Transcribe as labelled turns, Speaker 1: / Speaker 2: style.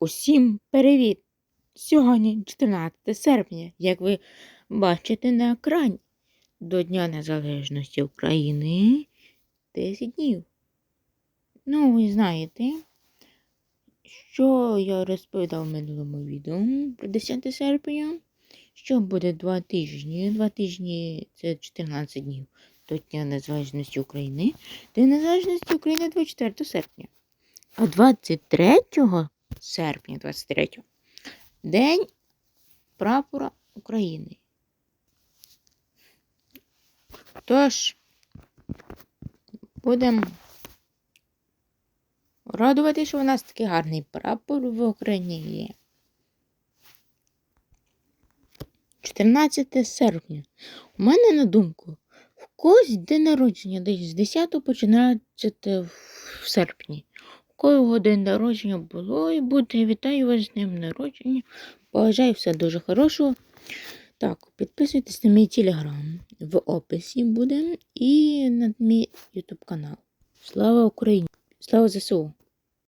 Speaker 1: Усім привіт! Сьогодні 14 серпня, як ви бачите на екрані, до Дня Незалежності України 10 днів. Ну, ви знаєте, що я розповідав в минулому відео про 10 серпня, що буде 2 тижні. 2 тижні це 14 днів до Дня Незалежності України. День Незалежності України 24 серпня. А 23 серпня 23 День прапора України. Тож, будемо радувати, що у нас такий гарний прапор в Україні є. 14 серпня. У мене на думку, в когось день народження десь з 10 починається в серпні. Кого день народження було і буде. Вітаю вас з днем народження. Бажаю все дуже хорошого. Так, підписуйтесь на мій телеграм. В описі буде і на мій ютуб канал. Слава Україні! Слава ЗСУ!